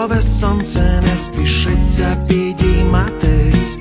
Ранкове сонце не спішиться підійматись,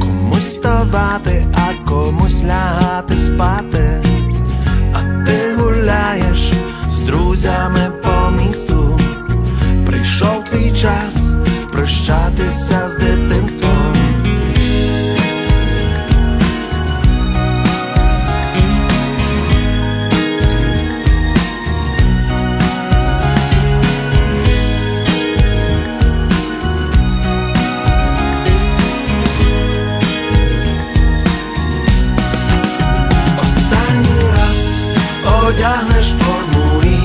комусь ставати, а комусь лягати спати. одягнеш форму і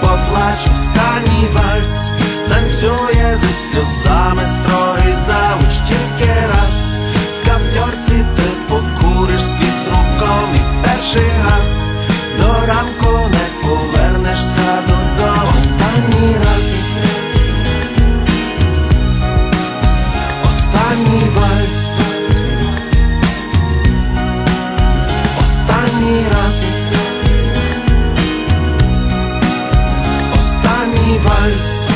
поплач останній вальс, танцює зі сльозами строгий завуч тільки раз, в каптьорці ти покуриш свій з і перший раз, до ранку не повернешся додому. Останній раз, останній вальс. Hals.